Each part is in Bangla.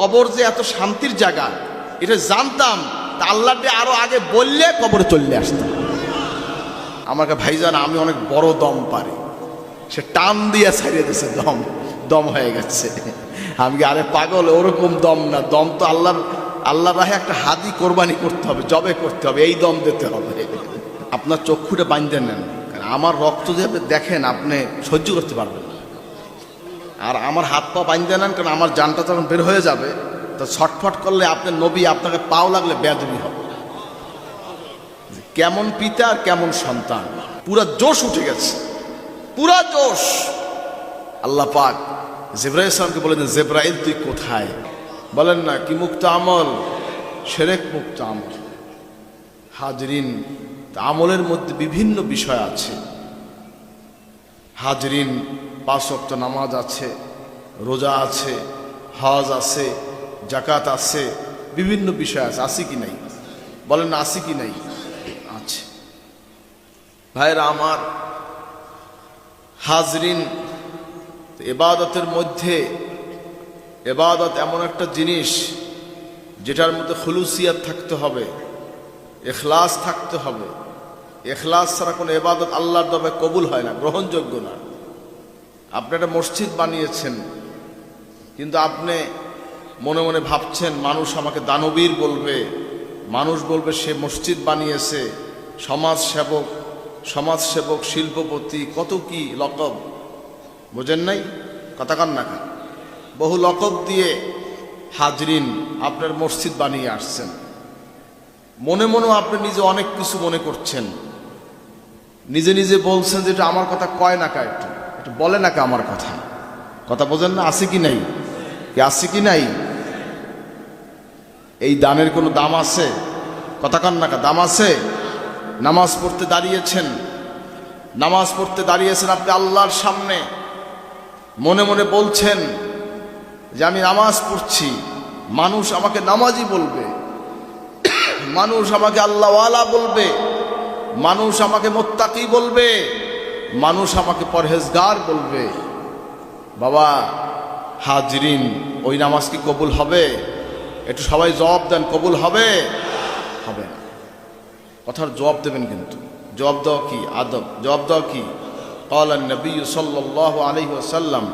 কবর যে এত শান্তির জায়গা, এটা জানতাম, তা আল্লাহকে আরও আগে বললে কবরে চলে আসতাম। আমাকে ভাইজান, আমি অনেক বড় দম পারি। সে টান দিয়ে ছাড়িয়ে দিয়েছে, দম দম হয়ে গেছে। আমি কি, আরে পাগল, ওরকম দম না, দম তো আল্লাহর আল্লাহর রাহে একটা হাদি কোরবানি করতে হবে, জবে করতে হবে, এই দম দিতে হবে। আপনার চক্ষুটা বাঁধতে নেন আমার রক্ত যে দেখেন, আপনি সহ্য করতে পারবেন আর আমার হাত পা বাঁধতে নেন, কারণ আমার জানটা যখন বের হয়ে যাবে, তো ছটফট করলে আপনার নবী, আপনাকে পাও লাগলে বেদবি হবে। কেমন পিতা আর কেমন সন্তান, পুরা জোশ উঠে গেছে। পুরা জোশ। আল্লাহ পাক জেব্রাহিল ইসলামকে বলেন, জেব্রাইল, তুই কোথায়? বলেন না, কি মুক্ত আমল? সেরেক মুক্ত আমল। হাজরিন আমলের মধ্যে বিভিন্ন বিষয় আছে। হাজরিন পাঁচ ওয়াক্ত নামাজ আছে, রোজা আছে, হজ আছে জাকাত আছে, বিভিন্ন বিষয় আছে। আসি কি নাই? বলেন, আছে কি নাই? আছে। ভাইরা, আমার হাজরিন, এবাদতের মধ্যে এবাদত এমন একটা জিনিস যেটার মধ্যে খুলুসিয়াত থাকতে হবে, এখলাস থাকতে হবে। এখলাস ছাড়া কোনো এবাদত আল্লাহর দবে কবুল হয় না, গ্রহণযোগ্য না। আপনি একটা মসজিদ বানিয়েছেন, কিন্তু আপনি মনে মনে ভাবছেন, মানুষ আমাকে দানবীর বলবে, মানুষ বলবে সে মসজিদ বানিয়েছে সমাজ সেবক সমাজ সেবক শিল্পপতি, কত কি লকব, বোঝেন নাই? কথা কান না কান। বহু লকব দিয়ে হাজরিন আপনার মসজিদ বানিয়ে আসছেন। মনে মনেও আপনি নিজে অনেক কিছু মনে করছেন। নিজে নিজে বলছেন যেটা আমার কথা কয় না কা একটু। একটু বলে না কা আমার কথা? কথা বোঝেন না, আছে কি নাই? কি আছে কি নাই? এই দানের কোনো দাম আছে? কথা কান না দাম আছে? নামাজ পড়তে দাঁড়িয়েছেন। নামাজ পড়তে দাঁড়িয়েছেন আপনি আল্লাহর সামনে। মনে মনে বলছেন যে আমি নামাজ পড়ছি। মানুষ আমাকে নামাজি বলবে। মানুষ আমাকে আল্লাহওয়ালা বলবে। মানুষ আমাকে মোত্তাকি বলবে। মানুষ আমাকে পরহেজগার বলবে বাবা হাজরিন ওই নামাজ কি কবুল হবে একটু সবাই জবাব দেন কবুল হবে হবে না কথার জবাব দেবেন কিন্তু জবাব দেওয়া কি আদব জবাব দেওয়া কি قال النبي صلى الله عليه وسلم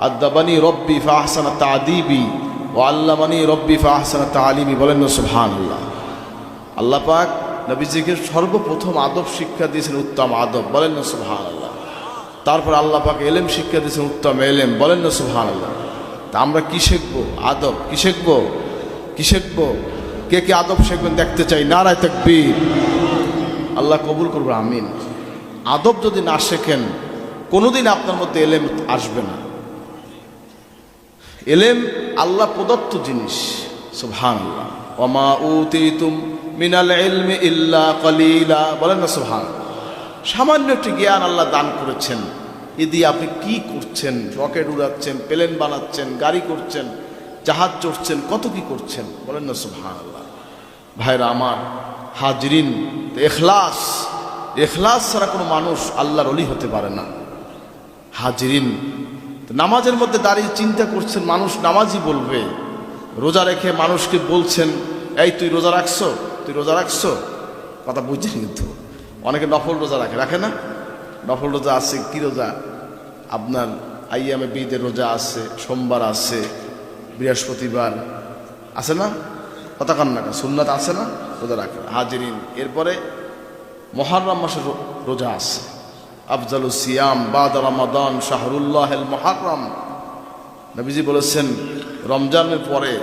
أدبني ربي فأحسن تعذيبي وعلمني ربي فأحسن تعليمي বলেন না সুবহানাল্লাহ আল্লাহ পাক নবীজিকে সর্বপ্রথম আদব শিক্ষা দিয়েছেন উত্তম আদব বলেন না সুবহানাল্লাহ তারপর আল্লাহ পাক এলেম শিক্ষা দিয়েছেন উত্তম এলেম। বলেন না সুবহানাল্লাহ। তা আমরা কি শিখব? আদব কি শিখব? কি শিখব? কে কে আদব শিখবেন দেখতে চাই। নারায় তাকবীর। আল্লাহ কবুল করব আমিন। আদব যদি না শেখেন, কোনোদিন আপনার মধ্যে এলেম আসবে না। এলেম আল্লাহ প্রদত্ত জিনিস সুবহান আল্লাহ ওমা উতিতুম মিনাল ইলমি ইল্লা কলিলা। বলেন না সুবহান সামান্য একটি জ্ঞান আল্লাহ দান করেছেন। এ দিয়ে আপনি কি করছেন? রকেট উড়াচ্ছেন, প্লেন বানাচ্ছেন, গাড়ি করছেন, জাহাজ চড়ছেন, কত কি করছেন? বলেন না সুবহান আল্লাহ ভাইরা আমার হাজরিন, এখলাস এখলাস ছাড়া কোনো মানুষ আল্লাহর অলি হতে পারে না। হাজরিন, নামাজের মধ্যে দাঁড়িয়ে চিন্তা করছেন, মানুষ নামাজই বলবে। রোজা রেখে মানুষকে বলছেন, এই, তুই রোজা রাখছো? তুই রোজা রাখছো? কথা বুঝছেন কিন্তু। অনেকে নফল রোজা রাখে রাখে না? নফল রোজা আছে, কি রোজা? আপনার আইয়ামে বিদের রোজা আছে, সোমবার আছে, বৃহস্পতিবার, আছে না? কথা কান্না সুন্নাত আছে না? রোজা রাখে হাজিরিন, এরপরে মহারম মাসের রোজা আছে। আফজালু সিয়াম বাদ রমাদান শাহরুল্লাহ মহারম। নবীজি বলেছেন, রমজানের পরে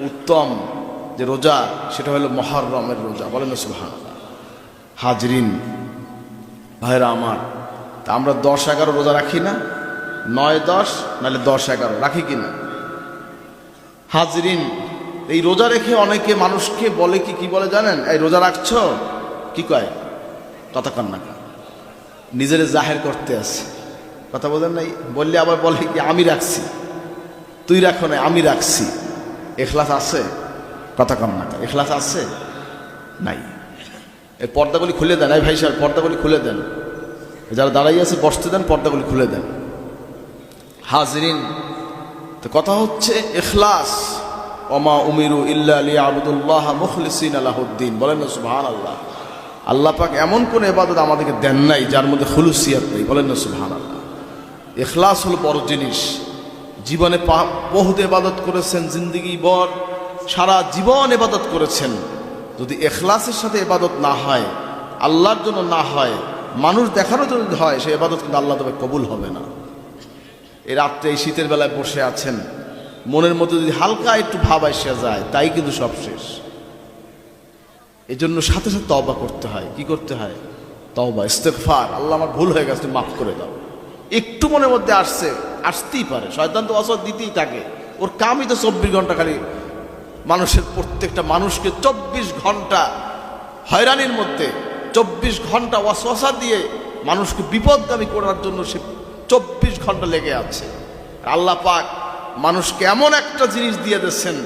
উত্তম যে রোজা, সেটা হলো মহারমের রোজা। বলেন সুহান হাজরিন, ভাইরা আমার, তা আমরা দশ এগারো রোজা রাখি না? নয় দশ, নাহলে দশ এগারো, রাখি কি না? হাজরিন, এই রোজা রেখে অনেকে মানুষকে বলে কি কি বলে জানেন? এই রোজা রাখছো? কি কয়? কথা কন না নিজের জাহের করতে আছে। কথা বলেন নাই? বললে আবার বলে কি, আমি রাখছি। তুই রাখো না আমি রাখছি। এখলাস আছে? কথা কন না এখলাস আছে? নাই। এই পর্দাগুলি খুলে দেন। এই ভাই সাহেব, পর্দাগুলি খুলে দেন। যারা দাঁড়াই আছে, বসতে দেন, পর্দাগুলি খুলে দেন। হাজরিন, তো কথা হচ্ছে এখলাস ওমা উমিরু ইল্লা আলী আবদুল্লাহ মুখলিসিন আলাহুদ্দিন বলেন না সুবহান আল্লাহ আল্লাহ পাক এমন কোন এবাদত আমাদেরকে দেন নাই, যার মধ্যে খুলুসিয়াত নেই। বলেন না সুবহান আল্লাহ এখলাস হলো বড় জিনিস। জীবনে বহুত এবাদত করেছেন, জিন্দগি বর, সারা জীবন এবাদত করেছেন। যদি এখলাসের সাথে এবাদত না হয়, আল্লাহর জন্য না হয়, মানুষ দেখানোর জন্য হয় সে এবাদত কিন্তু আল্লাহ তবে কবুল হবে না। এই রাত্রে এই শীতের বেলায় বসে আছেন, মনের মধ্যে যদি হালকা একটু ভাব আসা যায়, তাই কিন্তু সব শেষ। এই জন্য সাথে সাথে তবা করতে হয়। কি করতে হয়? তবা ইস্তেকফার আল্লাহ আমার ভুল হয়ে গেছে মাফ করে দাও। একটু মনের মধ্যে আসছে, আসতেই পারে। শয়তান তো অসর দিতেই থাকে। ওর কামই তো চব্বিশ ঘণ্টা খালি মানুষের প্রত্যেকটা মানুষকে চব্বিশ ঘণ্টা হয়রানির মধ্যে, চব্বিশ ঘণ্টা ওয়াসওয়াসা দিয়ে মানুষকে বিপদগামী করার জন্য সে চব্বিশ ঘণ্টা লেগে আছে। আল্লাহ পাক মানুষকে এমন একটা জিনিস দিয়ে দিচ্ছেন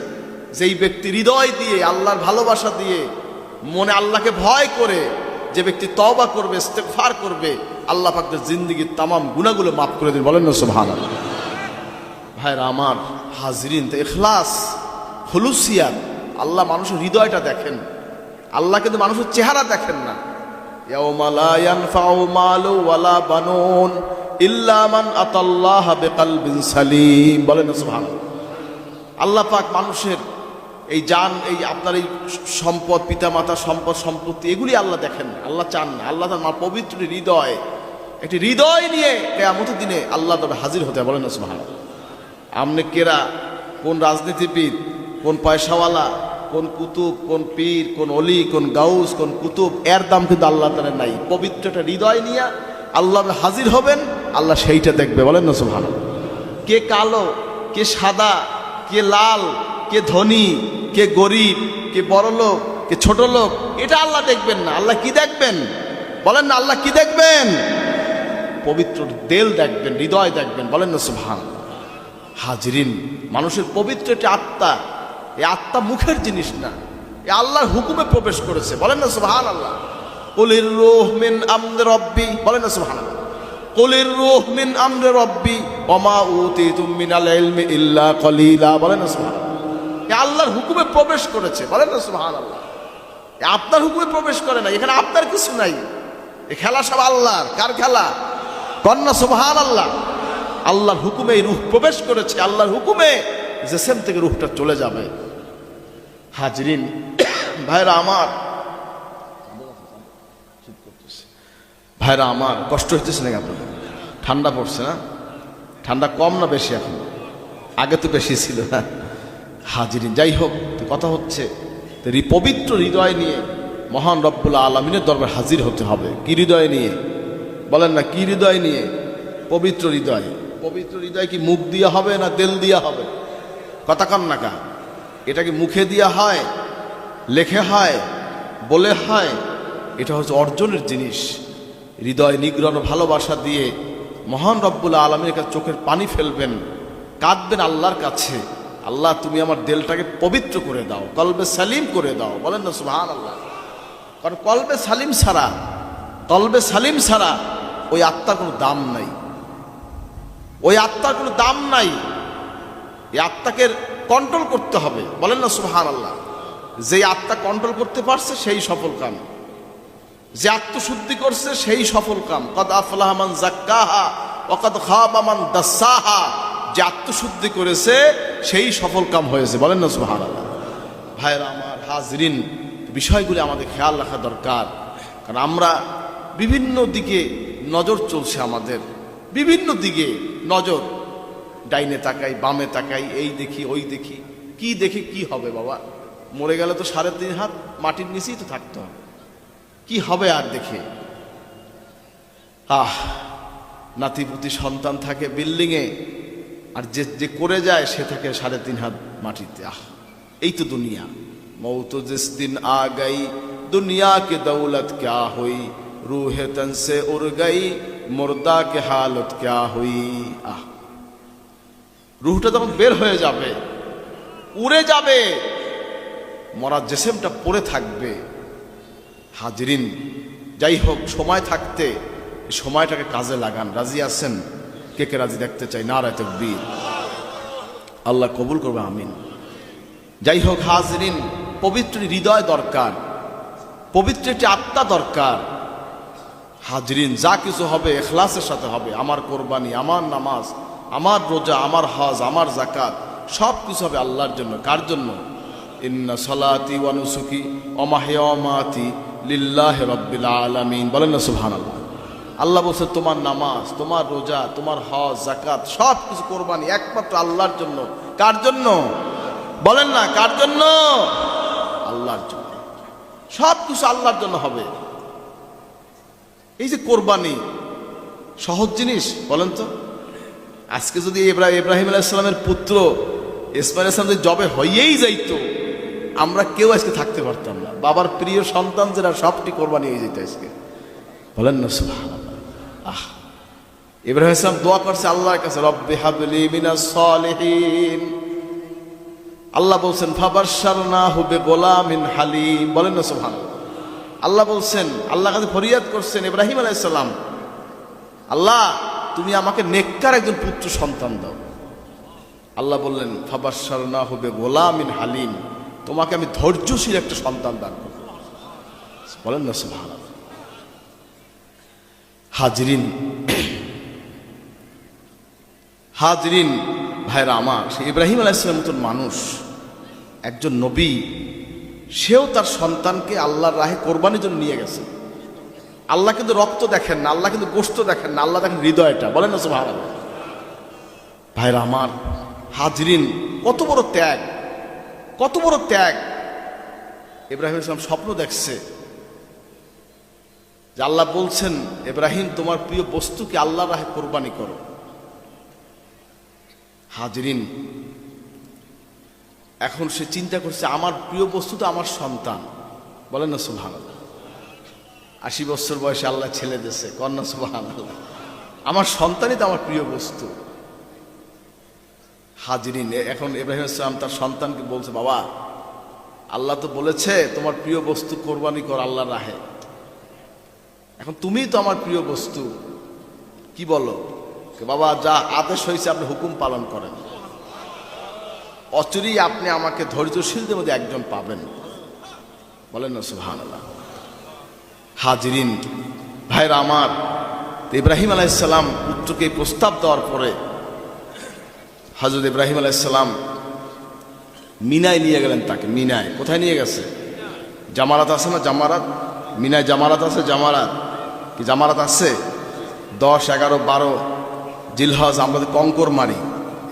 যেই ব্যক্তি হৃদয় দিয়ে, আল্লাহর ভালোবাসা দিয়ে, মনে আল্লাহকে ভয় করে যে ব্যক্তি তবা করবে, ইস্তেগফার করবে, আল্লাহ পাকদের জিন্দগির তামাম গুণাগুলো মাফ করে দিন। বলেন না সুবহানাল্লাহ। ভাইরা, আমার হাজরিন, তো এখলাস হলুসিয়াত। আল্লাহ মানুষের হৃদয়টা দেখেন। আল্লাহ কিন্তু মানুষের চেহারা দেখেন না। বলেন না, সুবহানাল্লাহ। আল্লাহ পাক মানুষের এই জান, এই আপনার এই সম্পদ পিতামাতা সম্পদ, সম্পত্তি, এগুলি আল্লাহ দেখেন আল্লাহ চান না। আল্লাহ তার পবিত্র হৃদয়, একটি হৃদয় নিয়ে কেয়ামতের দিনে আল্লাহ তবে হাজির হতে বলেন না, সুবহানাল্লাহ। আমনে কেরা কোন রাজনীতিবিদ কোন পয়সাওয়ালা, কোন কুতুব, কোন পীর, কোন অলি, কোন গাউস, কোন কুতুব, এর দাম কিন্তু আল্লাহ তালা নাই। পবিত্র একটা হৃদয় নিয়ে আল্লাহ হাজির হবেন, আল্লাহ সেইটা দেখবে, বলেন না সুবহান কে কালো, কে সাদা, কে লাল, কে ধনী, কে গরিব, কে বড় লোক, কে ছোট লোক, এটা আল্লাহ দেখবেন না। আল্লাহ কি দেখবেন? বলেন না, আল্লাহ কি দেখবেন? পবিত্র দেল দেখবেন, হৃদয় দেখবেন, বলেন না সুবহান হাজরিন, মানুষের পবিত্র একটি আত্মা এই আত্মা মুখের জিনিস না। এ আল্লাহর হুকুমে প্রবেশ করেছে। বলেন না সুবহান আল্লাহ কলির রোহ মিন আমরে রব্বি। বলেন না সুবহান আল্লাহ কলির রোহ মিন আমরে রব্বি। ওমা উতিতুম মিনাল ইলমি ইল্লা কলিলা। বলেন না সুবহান এ আল্লাহর হুকুমে প্রবেশ করেছে। বলেন না সুবহান আল্লাহ এ আপনার হুকুমে প্রবেশ করে না এখানে আপনার কিছু নাই। এ খেলা সব আল্লাহর। কার খেলা? কন্যা সুবহান আল্লাহ আল্লাহর হুকুমে রুহ প্রবেশ করেছে। আল্লাহর হুকুমে জেসেম থেকে রুহটা চলে যাবে। হাজরিন, ভাইরা আমার ভাইরা আমার, কষ্ট হচ্ছে নাকি আপনাদের? ঠান্ডা পড়ছে না? ঠান্ডা কম না বেশি এখন? আগে তো বেশি ছিল, না? হাজিরিন, যাই হোক কথা হচ্ছে পবিত্র হৃদয় নিয়ে মহান রব্বুল আলমিনের দরবার হাজির হতে হবে। কি হৃদয় নিয়ে? বলেন না, কি হৃদয় নিয়ে? পবিত্র হৃদয়। পবিত্র হৃদয় কি মুখ দিয়া হবে না তেল দিয়া হবে? কথা কন না কা এটা কি মুখে দিয়া হয়, লেখে হয়, বলে হয়? এটা হচ্ছে অর্জনের জিনিস। হৃদয় নিগ্রহ, ভালোবাসা দিয়ে মহান রব্বুল আলমীর কাছে চোখের পানি ফেলবেন, কাঁদবেন আল্লাহর কাছে। আল্লাহ, তুমি আমার দিলটাকে পবিত্র করে দাও, কলবে সালিম করে দাও। বলেন না সুহান আল্লাহ কারণ কলবে সালিম ছাড়া, কলবে সালিম ছাড়া ওই আত্মার কোনো দাম নাই। ওই আত্মার কোনো দাম নাই। এই আত্মাকে কন্ট্রোল করতে হবে। বলেন না সুহান আল্লাহ যে আত্মা কন্ট্রোল করতে পারছে, সেই সফল কাম। যে আত্মশুদ্ধি করছে, সেই সফল কাম। কদ আফলাহমান জাক্কাহা অকদ খাবামান দাসাহা। যে আত্মশুদ্ধি করেছে, সেই সফল কাম হয়েছে। বলেন না সুহান আল্লাহ ভাইরা আমার হাজরিন, বিষয়গুলি আমাদের খেয়াল রাখা দরকার। কারণ আমরা বিভিন্ন দিকে নজর চলছে আমাদের। বিভিন্ন দিকে নজর। ডাইনে তাকাই, বামে তাকাই, এই দেখি, ওই দেখি। কি দেখি, কি হবে বাবা? মরে গেলে তো সাড়ে তিন হাত মাটির নিচেই তো থাকতো কি হবে আর দেখে? আহ, নাতিপুতি সন্তান থাকে বিল্ডিংয়ে, আর যে যে করে যায়, সে থাকে সাড়ে তিন হাত মাটিতে। আহ, এই তো দুনিয়া। মৌত জিস দিন আ গাই দুনিয়া কে দৌলত ক্যা হই? রুহে তন সে উড় গাই মুর্দা কে হালত ক্যা হই? আহ রুহটা তখন বের হয়ে যাবে, উড়ে যাবে, মরা জেসেমটা পড়ে থাকবে। হাজরিন, যাই হোক, সময় থাকতে সময়টাকে কাজে লাগান। রাজি আছেন? কে কে রাজি দেখতে চাই? না রায় বীর আল্লাহ কবুল করবে, আমিন। যাই হোক, হাজরিন, পবিত্র হৃদয় দরকার, পবিত্র একটি আত্মা দরকার। হাজরিন, যা কিছু হবে, এখলাসের সাথে হবে। আমার কোরবানি, আমার নামাজ আমার রোজা, আমার হজ, আমার জাকাত সব কিছু হবে আল্লাহর জন্য। কার জন্য? ইন্না সলাতি ওয়ানুসুকি অমাহেয়মাতি লিল্লাহ রব্বিল আলামিন। বলেন না, সুবহানাল্লাহ। আল্লাহ বলছে, তোমার নামাজ, তোমার রোজা, তোমার হজ জাকাত সব কিছু কোরবানি একমাত্র আল্লাহর জন্য। কার জন্য? বলেন না, কার জন্য? আল্লাহর জন্য। সব কিছু আল্লাহর জন্য হবে। এই যে কোরবানি সহজ জিনিস, বলেন তো। আজকে যদি ইব্রাহিম আলাইসালামের পুত্র ইসমাইল ইসলাম যদি জবে হইয়েই যাইতো, আমরা কেউ আজকে থাকতে পারতাম না। বাবার প্রিয় সন্তান যারা, সবটি কোরবানি হয়ে যেত আজকে। বলেন না, সুবহানাল্লাহ। আহ। ইব্রাহিম ইসলাম দোয়া করছে আল্লাহর কাছে, রব্বি হাবলি মিনাস সালিহিন। আল্লাহ বলছেন ফাবাসার না হবে গোলামিন হালিম। বলেন না, সুবহানাল্লাহ। আল্লাহ বলছেন, আল্লাহ কাছে ফরিয়াদ করছেন ইব্রাহিম আলাইসাল্লাম আল্লাহ তুমি আমাকে নেককার একজন পুত্র সন্তান দাও। আল্লাহ বললেন ফাবাসার না হবে গোলামিন হালিম। তোমাকে আমি ধৈর্যশীল একটা সন্তান দান করব। বলেন না সুবহান হাজরিন হাজরিন ভাইরা আমার, সে ইব্রাহিম আলাইসালাম মতন মানুষ, একজন নবী, সেও তার সন্তানকে আল্লাহর রাহে কোরবানির জন্য নিয়ে গেছে। আল্লাহ কিন্তু রক্ত দেখেন না, আল্লাহ কিন্তু গোস্ত দেখেন না, আল্লাহ দেখেন হৃদয়টা। বলেন না সুভার ভাইরা আমার, হাজরিন, কত বড় ত্যাগ, কত বড় ত্যাগ। ইব্রাহিম ইসলাম স্বপ্ন দেখছে যে আল্লাহ বলছেন, ইব্রাহিম, তোমার প্রিয় বস্তুকে আল্লাহ রাহে কোরবানি করো। হাজরিন, এখন সে চিন্তা করছে, আমার প্রিয় বস্তু তো আমার সন্তান। বলেন না সুভান আশি বছর বয়সে আল্লাহ ছেলে দিয়েছে। কন্যা সুভান আমার সন্তানই তো আমার প্রিয় বস্তু। হাজরিন এখন ইব্রাহিম ইসলাম তার সন্তানকে বলছে, বাবা, আল্লাহ তো বলেছে, তোমার প্রিয় বস্তু কোরবানি কর আল্লাহ রাহে। এখন তুমিই তো আমার প্রিয় বস্তু। কি বলো? বাবা, যা আদেশ হয়েছে, আপনি হুকুম পালন করেন। অচুরি আপনি আমাকে ধৈর্যশীলদের মধ্যে একজন পাবেন। বলেন না সুহান হাজিরিন, ভাইরা আমার ইব্রাহিম আলাইসাল্লাম পুত্রকে প্রস্তাব দেওয়ার পরে হজরত ইব্রাহিম আলাইসাল্লাম মিনায় নিয়ে গেলেন তাকে, মিনায়। কোথায় নিয়ে গেছে? জামারাত আছে না জামারাত? মিনায় জামারাত আছে, জামারাত? কি জামারাত আছে? দশ, এগারো, বারো, জিলহজ আমাদের কঙ্কর মারি।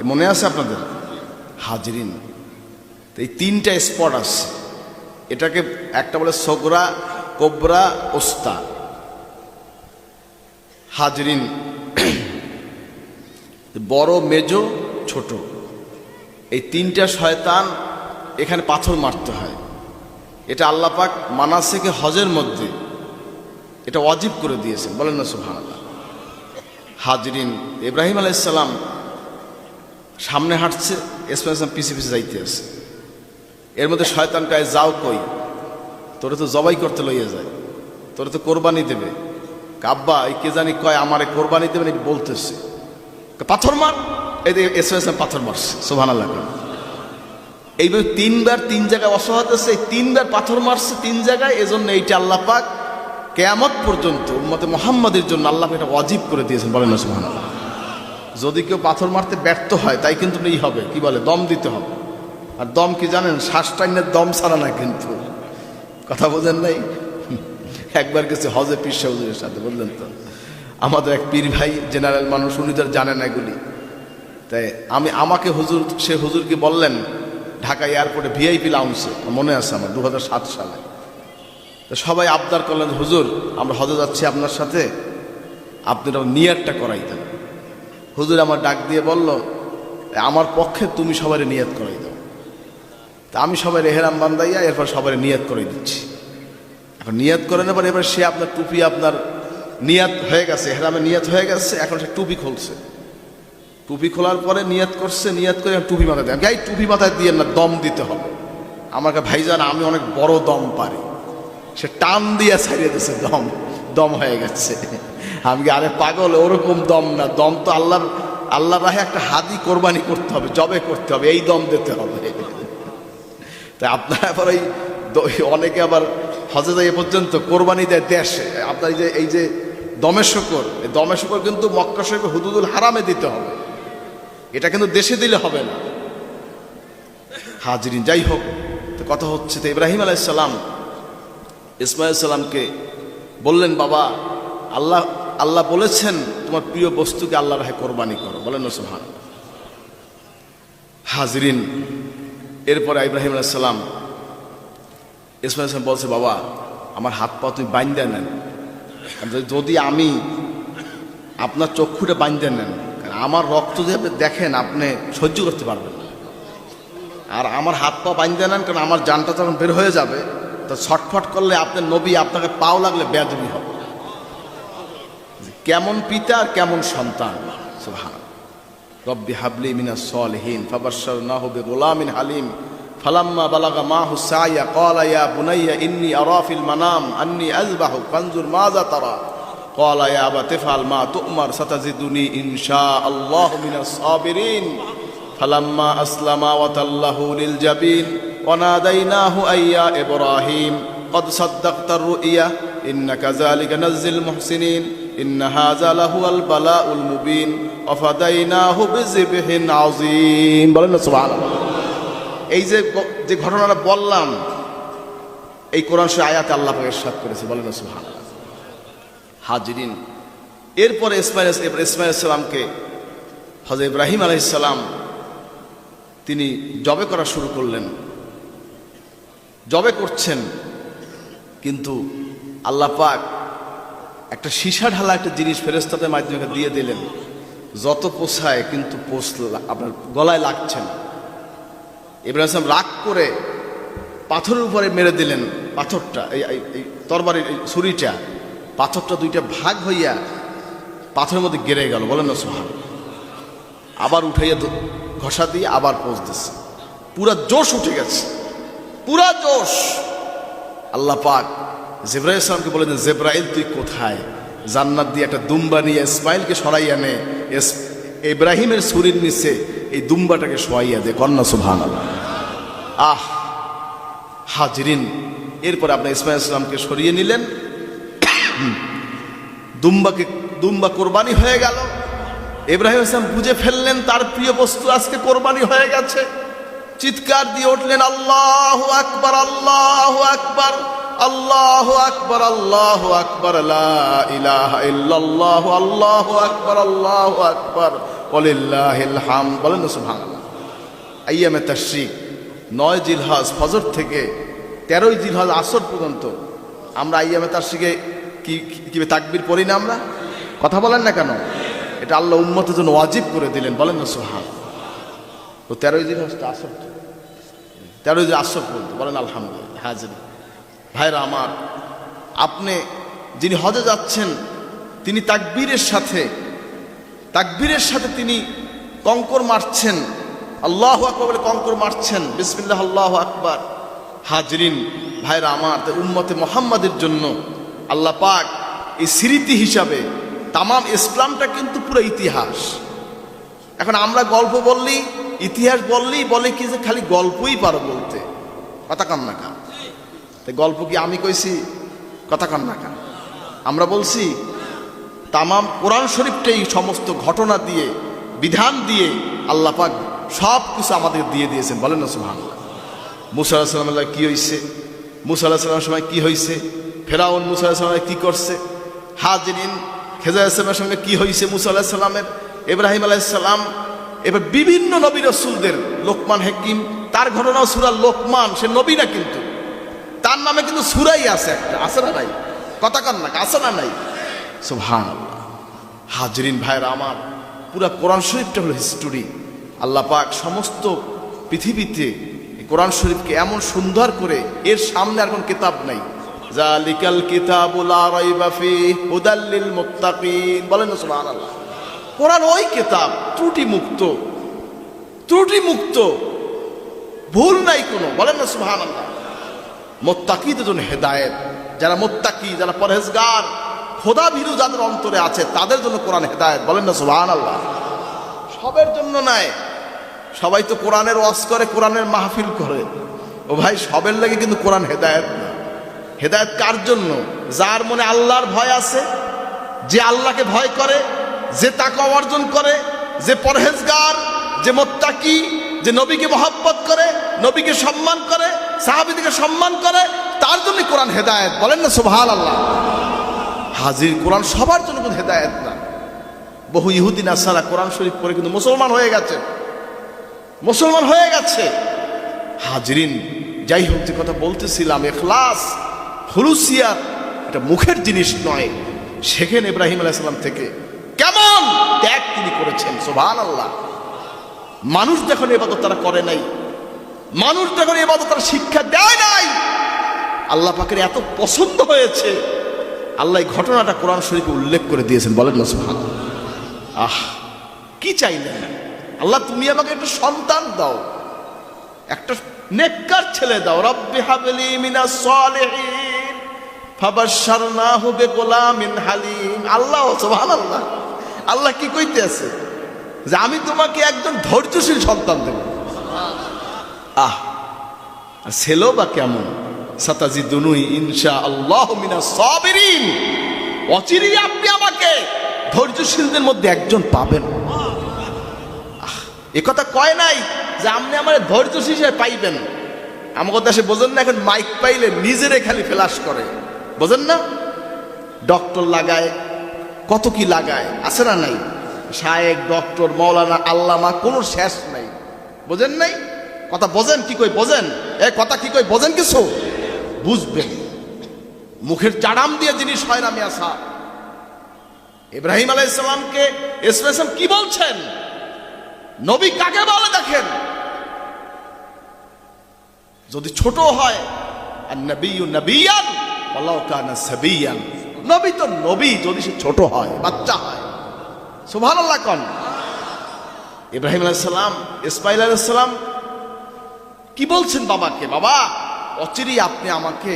মনে আছে আপনাদের? হাজরিন। এই তিনটা স্পট আছে। এটাকে একটা বলে সগরা কোবরা ওস্তা। হাজরিন, বড়, মেজো, ছোট। এই তিনটা শয়তান এখানে পাথর মারতে হয়। এটা আল্লাহ পাক মানাসেকে হজের মধ্যে এটা অজীব করে দিয়েছেন। বলেন না সুহান হাজরিন, ইব্রাহিম আলাইসাল্লাম সামনে হাঁটছে ইসমাইল ইসলাম পিছে পিছে যাইতে আছে এর মধ্যে শয়তান কায় যাও কই? তোরে তো জবাই করতে লইয়া যায়। তোরে তো কোরবানি দেবে। কাব্বা, এই কে জানি কয় আমারে কোরবানি দেবে নাকি বলতেছে। পাথর মার। এই যে ইসমাইল ইসলাম পাথর মারছে সোভান আল্লাহ এইভাবে তিনবার তিন জায়গায় অসহায় আছে, তিনবার পাথর মারছে তিন জায়গায়, এজন্য এইটা আল্লাহ পাক কেয়ামত পর্যন্ত উম্মতে মোহাম্মদের জন্য আল্লাহ এটা অজীব করে দিয়েছেন, বলেন না সুবহান যদি কেউ পাথর মারতে ব্যর্থ হয়, তাই কিন্তু এই হবে। কি বলে? দম দিতে হবে। আর দম কি জানেন? শ্বাস টাইনের দম ছাড়া না কিন্তু। কথা বোঝেন নাই? একবার গেছে হজে পীর হুজুরের সাথে বললেন তো? আমাদের এক পীর ভাই, জেনারেল মানুষ, উনি তো আর জানে না এগুলি তাই আমি, আমাকে হুজুর, সে হুজুরকে বললেন, ঢাকা এয়ারপোর্টে ভিআইপি লাউন্সে মনে আছে আমার দু হাজার সাত সালে। তো সবাই আবদার করলেন, হুজুর, আমরা হজে যাচ্ছি আপনার সাথে আপনি নিয়ারটা করাই দেন। হুজুর আমার ডাক দিয়ে বলল, আমার পক্ষে তুমি সবারই নিয়াত করাই দাও। তা আমি সবাই রেহেরাম বান্দাইয়া এরপর সবাই নিয়াত করে দিচ্ছি। এখন নিয়াত করে নেবার এবার সে আপনার টুপি আপনার নিয়াত হয়ে গেছে হেরামে নিয়াত হয়ে গেছে, এখন সে টুপি খুলছে। টুপি খোলার পরে নিয়াত করছে, নিয়াত করে টুপি মাথায় দেয় গাই টুপি মাথায় দিয়ে না, দম দিতে হবে। আমাকে ভাইজান, আমি অনেক বড় দম পারি। সে টান দিয়ে ছাড়িয়ে দিয়েছে দম দম হয়ে গেছে। আমি আরে পাগল? ওরকম দম না। দম তো আল্লাহর আল্লাহর রাহে একটা হাদি কোরবানি করতে হবে, জবে করতে হবে, এই দম দিতে হবে। তাই আপনারা আবার ওই অনেকে আবার হজে এ পর্যন্ত কোরবানি দেয় দেশে। আপনার এই যে এই যে দমেশকর এই দমেশকর কিন্তু মক্কা শরীফে হুদুদুল হারামে দিতে হবে। এটা কিন্তু দেশে দিলে হবে না। হাজরিন, যাই হোক, তো কথা হচ্ছে তো ইব্রাহিম আলাইসাল্লাম ইসমাইল সাল্লামকে বললেন, বাবা, আল্লাহ আল্লাহ বলেছেন তোমার প্রিয় বস্তুকে আল্লাহ রাহে কোরবানি করো। বলেন সুহান হাজরিন এরপরে ইব্রাহিম আলাইসাল্লাম সাল্লাম বলছে, বাবা, আমার হাত পা তুমি বাইন্দা নেন। যদি- আমি আপনার চক্ষুটা বাইন্দা নেন আমার রক্ত যদি দেখেন, আপনি সহ্য করতে পারবেন না। আর আমার হাত পা বাইন্দা নেন, কারণ আমার জানটা যখন বের হয়ে যাবে, তো ছটফট করলে আপনার নবী আপনাকে পাও লাগলে বেয়াদবি হবে। কেমন পিতা আর কেমন সন্তান। সুবহান রব্বি হাবলি মিনা সলহীন ফাবাসার না হবে গোলামিন হালিম ফালাম্মা বালাগা মা হুসাইয়া কলা ইয়া বুনাইয়া ইন্নি আরাফিল মানাম আন্নি আজবাহু ফানজুর মাজা তারা قال يا أبا تفعل ما تؤمر ستجدني إن شاء الله من الصابرين فلما أسلم وتله للجبين وناديناه أي يا إبراهيم قد صدقت الرؤيا إن كذلك نزل المحسنين إن هذا لهو البلاء المبين অফাদাইনাহু বিযিবহিন আযীম। বলেন না এই যে যে ঘটনাটা বললাম, এই কোরআন শরীফ আয়াতে আল্লাহ পাকের করেছে, বলেন না হাজিরিন। এরপরে ইসমাইল ইসমাইল সালামকে হজরত ইব্রাহিম আলাইসাল্লাম তিনি জবে করা শুরু করলেন। জবে করছেন, কিন্তু আল্লাহ পাক একটা সীসা ঢালা একটা জিনিস ফেরেস্তাদের মাধ্যমে দিয়ে দিলেন। যত পোষায় কিন্তু পোষ আপনার গলায় লাগছে না। ইব্রাহিম রাগ করে পাথরের উপরে মেরে দিলেন পাথরটা, এই তরবারির, এই ছুরিটা। পাথরটা দুইটা ভাগ হইয়া পাথরের মধ্যে গেড়ে গেল। বলেন না সোহান আবার উঠাইয়া ঘষা দিয়ে আবার পোষ দিচ্ছে পুরা জোশ উঠে গেছে। পুরা জোশ। আল্লাহ পাক জেব্রাইল ইসলামকে বলেন, জেব্রাইল, তুই কোথায়? জান্নাত দিয়ে একটা দুম্বা নিয়ে ইসমাইলকে সরাইয়া নে। ইব্রাহিমের ছুরির নিচে এই দুম্বাটাকে শোয়াইয়া দে, কন্যা সুভান আহ, হাজরিন, এরপর আপনি ইসমাইল ইসলামকে সরিয়ে নিলেন। দুম্বাকে, দুম্বা কোরবানি হয়ে গেল। ইব্রাহিম ইসলাম বুঝে ফেললেন তার প্রিয় বস্তু আজকে কোরবানি হয়ে গেছে। চিৎকার দিয়ে উঠলেন, আল্লাহ আকবার আল্লাহ আকবার। আল্লাহ আকবার আল্লাহ আকবার ইলাহা ইল্লাল্লাহ, আল্লাহ আকবার আল্লাহ আকবার, ওয়ালিল্লাহিল হামদ। বলেন না, সুবহানাল্লাহ। আইয়ামে তাশরিক, নয় জিলহজ ফজর থেকে তেরোই জিলহজ আসর পর্যন্ত আমরা আইয়ামে তাশরিকে কি কি তাকবির পড়ি না আমরা? কথা বলেন না কেন? এটা আল্লাহ উম্মতের জন্য ওয়াজিব করে দিলেন। বলেন না সোহান তো তেরোই জিলহজটা আসর তেরোই দিন আসর পর্যন্ত। বলেন, আলহামদুলিল্লাহ। হাজির। ভাইরা আমার, আপনি যিনি হজে যাচ্ছেন, তিনি তাকবীরের সাথে তাকবীরের সাথে তিনি কঙ্কর মারছেন, আল্লাহ আকবর বলে কঙ্কর মারছেন, বিসমিল্লাহ, আল্লাহ আকবার। হাজরিন, ভাইরা আমার উম্মতে মোহাম্মদের জন্য আল্লাহ পাক এই স্মৃতি হিসাবে তামাম ইসলামটা কিন্তু পুরো ইতিহাস। এখন আমরা গল্প বললেই ইতিহাস বললেই বলে কি যে খালি গল্পই পারো বলতে? কথা কান না কান তাই গল্প কি আমি কইছি? কথা কান না কান? আমরা বলছি, তামাম কোরআন শরীফটাই সমস্ত ঘটনা দিয়ে, বিধান দিয়ে আল্লাহ পাক সব কিছু আমাদের দিয়ে দিয়েছেন। বলেন না সুহান মুসা আলাহিসাল্লামের কি হয়েছে মুসা আলাহিসাল্লামের সময় কি হয়েছে ফেরাউন মুসা আলাহিসাল্লামের কি করছে? হাজরিন খেজা ইসলামের সঙ্গে কি হয়েছে মুসা আলাহিসাল্লামের ইব্রাহিম আলাইসাল্লাম এবার বিভিন্ন নবী রসুলদের লোকমান হেকিম, তার ঘটনাও সুরা লোকমান, সে নবী না কিন্তু। তার নামে কিন্তু সুরাই আছে একটা, আছে না নাই? কথা কান না, আছে না নাই? সুবহান হাজরিন ভাইরা আমার, পুরা কোরআন শরীফটা হলো হিস্টোরি আল্লাহ পাক সমস্ত পৃথিবীতে কোরআন শরীফকে এমন সুন্দর করে এর সামনে আর কোন কিতাব নাই। জালিকাল কিতাবুল লা রাইবা ফিহি হুদাল লিল মুত্তাকিন। বলেন না সুবহানাল্লাহ। কোরআন ওই কিতাব ত্রুটি মুক্ত ত্রুটি মুক্ত ভুল নাই কোনো, বলেন না সুবহানাল্লাহ। মোত্তাকিদের জন্য হেদায়েত। যারা মোত্তাকি, যারা পরহেজগার, খোদা ভীরু যাদের অন্তরে আছে, তাদের জন্য কোরআন হেদায়েত। বলেন না সুবহান আল্লাহ সবের জন্য নাই। সবাই তো কোরআনের ওয়াজ করে, কোরআনের মাহফিল করে। ও ভাই, সবের লাগে কিন্তু কোরআন হেদায়েত না। হেদায়েত কার জন্য? যার মনে আল্লাহর ভয় আছে, যে আল্লাহকে ভয় করে, যে তাকে অর্জন করে, যে পরহেজগার, যে মোত্তাকি যে নবীকে মহাব্বত করে, নবীকে সম্মান করে সাহাবিদিকে সম্মান করে, তার জন্য কোরআন হেদায়েত। বলেন না সুবহান আল্লাহ হাজির কোরআন সবার জন্য কিন্তু হেদায়েত না। বহু ইহুদিন আসারা কোরআন শরীফ পড়ে কিন্তু মুসলমান হয়ে গেছে। মুসলমান হয়ে গেছে। হাজরিন, যাই হোক, যে কথা বলতেছিলাম, এখলাস হুলুসিয়াত এটা মুখের জিনিস নয়। শেখেন ইব্রাহিম আলাইসাল্লাম থেকে। কেমন ত্যাগ তিনি করেছেন সোভান আল্লাহ মানুষ যখন এবাদত তারা করে নাই, মানুষ যখন এবাদত তারা শিক্ষা দেয় নাই, আল্লাহ পাকের এত পছন্দ হয়েছে। আল্লাহ এই ঘটনাটা কোরআন শরীফে উল্লেখ করে দিয়েছেন, বলেন না সোহান আহ, কি চাইলেন? আল্লাহ, তুমি আমাকে একটা সন্তান দাও, একটা নেককার ছেলে দাও। রব্বি হাবলি মিনাস সালিহিন, ফাবাশশারনাহু বিগুলামিন হালিম। আল্লাহ, সুবহানাল্লাহ। আল্লাহ কি কইতে আছে? যে আমি তোমাকে একজন ধৈর্যশীল সন্তান দেব। আহ, আর ছেলেও বা কেমন? সাতাজি দুনুই ইনশা আল্লাহ মিনাস সাবিরিন। অচিরেই আপনি আমাকে ধৈর্যশীলদের মধ্যে একজন পাবেন। এ কথা কয় নাই যে আপনি আমার ধৈর্য হিসেবে পাইবেন। আমার দেশে বোঝেন না, এখন মাইক পাইলে নিজেরে খালি ফ্লাশ করে। বোঝেন না? ডক্টর লাগায়, কত কি লাগায়, আছে না নাই? শায়েক, ডক্টর মৌলানা আল্লামা, কোনো শেষ নাই। বোঝেন নাই? কথা বোঝেন কি কই বোঝেন? এ কথা কি কই বোঝেন কিছু? বুঝবেন। মুখের চাড়াম দিয়ে জিনিস হয় না সাহ। ইব্রাহিম আলাইসালামকে ইসলাম কি বলছেন? নবী কাকে বলে দেখেন? যদি ছোট হয় আর নবী নবিয়ান নবী তো নবী, যদি সে ছোট হয়, বাচ্চা হয়। সুবহানাল্লাহ কন। ইব্রাহিম আলাইহিস সালাম, ইসমাইল আলাইহিস সালাম, কি বলছেন বাবাকে? বাবা, অচিরেই আপনি আমাকে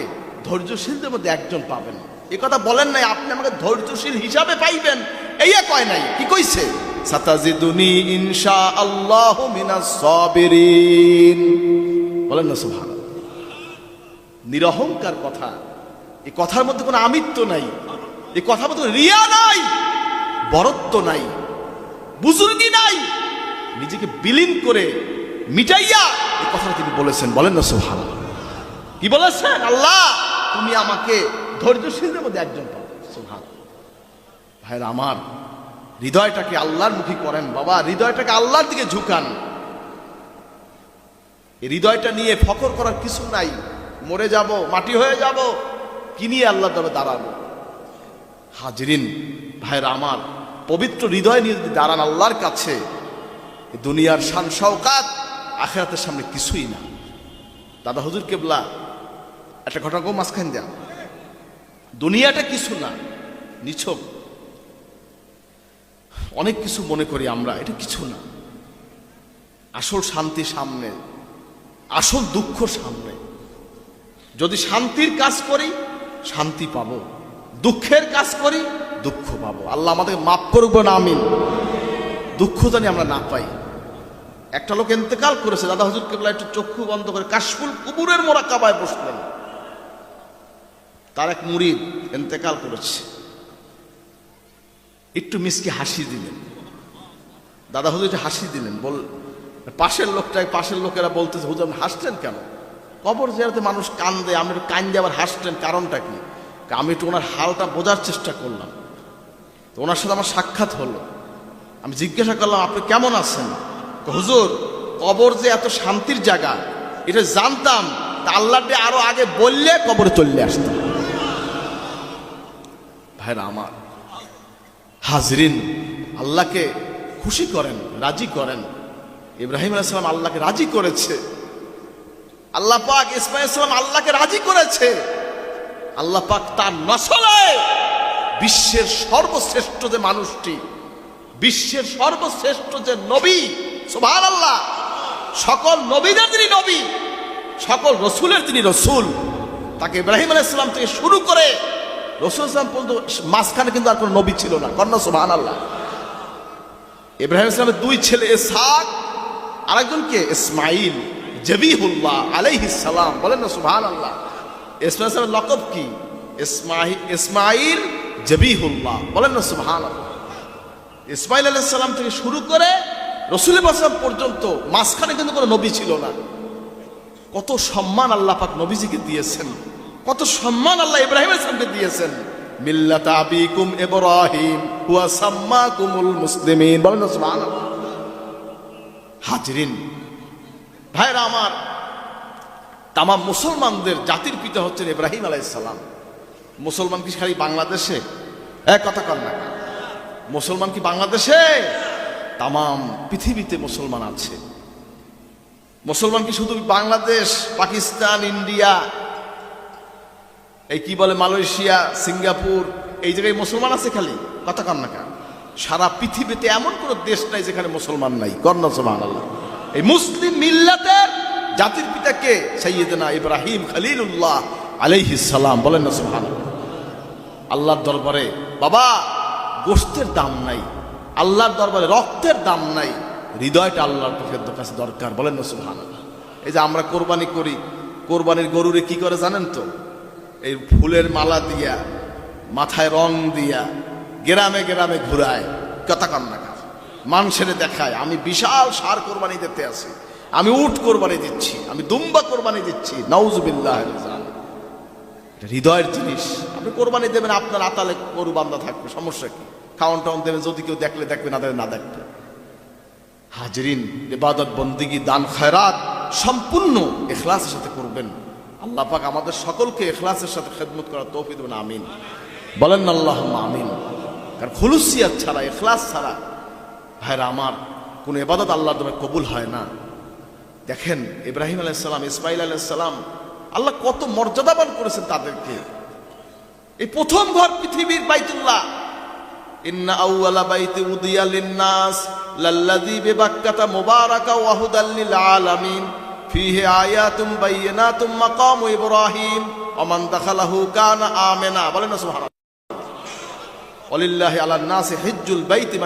ধৈর্যশীলদের মধ্যে একজন পাবেন। এ কথা বলেন নাই, আপনি আমাকে ধৈর্যশীল হিসাবে পাইবেন। এই কয় নাই, কি কইছে? সাতাজিদুনি ইনশা আল্লাহ মিনাস সাবিরিন। বলেন না সুবহান নিরহংকার কথা। এই কথার মধ্যে কোনো আমিত্ব নাই। এই কথার মধ্যে রিয়া নাই। বরত্ব নাই, বুজুর্গি নাই। নিজেকে বিলীন করে মিটাইয়া এই কথাটা তিনি বলেছেন। বলেন না সুবহান কি বলেছেন? আল্লাহ, তুমি আমাকে ধৈর্যশীলদের মধ্যে একজন পাও। সুবহান ভাইরা, আমার হৃদয়টাকে আল্লাহর মুখী করেন। বাবা, হৃদয়টাকে আল্লাহর দিকে ঝুঁকান। হৃদয়টা নিয়ে ফকর করার কিছু নাই। মরে যাব, মাটি হয়ে যাব, কি নিয়ে আল্লাহ তবে দাঁড়াবো? হাজরিন, ভাইরা আমার, পবিত্র হৃদয় নিয়ে যদি দাঁড়ান আল্লাহর কাছে দুনিয়ার শান শওকাত আখেরাতের সামনে কিছুই না। দাদা হুজুর কেবলা, একটা ঘটনা মাঝখান দেয়া। দুনিয়াটা কিছু না, নিছক। অনেক কিছু মনে করি আমরা, এটা কিছু না। আসল শান্তি সামনে, আসল দুঃখ সামনে। যদি শান্তির কাজ করি, শান্তি পাবো। দুঃখের কাজ করি, দুঃখ পাবো। আল্লাহ আমাদের মাফ করব না আমি দুঃখ জানি আমরা না পাই। একটা লোক এতেকাল করেছে, দাদা হুজুর কেবলা একটু চক্ষু বন্ধ করে কাশফুল কুকুরের মোড়া কাবায় বসলেন। তার এক মুরিদ এতেকাল করেছে। একটু মিসকে হাসি দিলেন। দাদা হুজুর হাসি দিলেন, বল পাশের লোকটাই, পাশের লোকেরা বলতেছে, হুজুর হাসলেন কেন? কবর জিয়ারতে মানুষ কান্দে আমি একটু কান্দে আবার হাসলেন কারণটা কি? আমি একটু ওনার হালটা বোঝার চেষ্টা করলাম। তো ওনার সাথে আমার সাক্ষাৎ হলো। আমি জিজ্ঞাসা করলাম, আপনি কেমন আছেন? হুজুর, কবর যে এত শান্তির জায়গা, এটা জানতাম, তা আল্লাহটি আরও আগে বললে কবরে চললে আসতাম। ভাইরা আমার, হাজরিন, আল্লাহকে খুশি করেন, রাজি করেন। ইব্রাহিম আল্লাহকে রাজি করেছে। আল্লাহ পাক ইসমাইল আল্লাহকে রাজি করেছে। আল্লাহ পাক তার নসলে বিশ্বের সর্বশ্রেষ্ঠ যে মানুষটি, বিশ্বের সর্বশ্রেষ্ঠ যে নবী সুভান আল্লাহ সকল নবীদের তিনি নবী, সকল রসুলের তিনি রসুল, তাকে ইব্রাহিম আলাইসালাম থেকে শুরু করে রসুল ইসলাম পর্যন্ত মাঝখানে কিন্তু আর কোনো নবী ছিল না। কন্যা সুভান আল্লাহ ইব্রাহিম ইসলামের দুই ছেলে এসাক আরেকজনকে ইসমাইল জবিহুল্লাহ আলাইহিস সালাম। বলেন না সুবহান আল্লাহ ইসমাইল সালামের লকব কি? ইসমাইল জবিহুল্লাহ। বলেন না আল্লাহ ইসমাইল আলাইহিস সালাম থেকে শুরু করে রসুল আসলাম পর্যন্ত মাঝখানে কিন্তু কোনো নবী ছিল না। কত সম্মান আল্লাহ পাক নবীজিকে দিয়েছেন। কত সম্মান আল্লাহ ইব্রাহিম ইসলামকে দিয়েছেন। মিল্লাত আবিকুম ইব্রাহিম, হুয়া সাম্মাকুমুল মুসলিমিন। বলেন সুবহানাল্লাহ। হাজরিন, ভাইরা আমার তামাম মুসলমানদের জাতির পিতা হচ্ছেন ইব্রাহিম আলাইসালাম মুসলমান কি খালি বাংলাদেশে? এক কথা কর না। মুসলমান কি বাংলাদেশে? তামাম পৃথিবীতে মুসলমান আছে। মুসলমান কি শুধু বাংলাদেশ, পাকিস্তান, ইন্ডিয়া? এই কি বলে মালয়েশিয়া, সিঙ্গাপুর, এই জায়গায় মুসলমান আছে খালি? কথা কর না কেন? সারা পৃথিবীতে এমন কোনো দেশ নাই যেখানে মুসলমান নাই। কর্ণ সোমান এই মুসলিম মিল্লাতের জাতির পিতাকে সৈয়দনা ইব্রাহিম খলিলুল্লাহ সালাম। বলেন না সুবহান আল্লাহর দরবারে, বাবা, গোষ্ঠের দাম নাই। আল্লাহর দরবারে রক্তের দাম নাই। হৃদয়টা আল্লাহর কাছে দরকার। বলেন না সুবহান এই যে আমরা কোরবানি করি, কোরবানির গরুরে কি করে জানেন তো? এই ফুলের মালা দিয়া, মাথায় রং দিয়া, গ্রামে গ্রামে ঘুরায়, কথা কান্না মানুষের দেখায়, আমি বিশাল সার কোরবানি দিতে আছি আমি উঠ কোরবানি দিচ্ছি, আমি দুম্বা কোরবানি দিচ্ছি নওজবিল্লাহ এটা হৃদয়ের জিনিস। আপনি কোরবানি দেবেন, আপনার আতালে গরু বান্ধা থাকবে, সমস্যা কি? খাওয়ান টাউন দেবেন যদি কেউ দেখলে দেখবে, না দেখলে না দেখবে। হাজরিন, ইবাদত, বন্দিগি, দান, খায়রাত সম্পূর্ণ এখলাসের সাথে করবেন। আল্লাহ পাক আমাদের সকলকে এখলাসের সাথে খেদমত করার তৌফিক দেবেন, আমিন। বলেন না আল্লাহ আমিন। কারণ খুলুসিয়াত ছাড়া, এখলাস ছাড়া, ভাইরা আমার, কোনো এবাদত আল্লাহর দরবারে কবুল হয় না। দেখেন, ইব্রাহিম আলাইসালাম ইসমাইল আলাইসালাম আল্লাহ কত মর্যাদাবান করেছেন তাদেরকে। এই প্রথম ঘর পৃথিবীর বাইতুল্লাহ। ইন্না বলেন বাইতি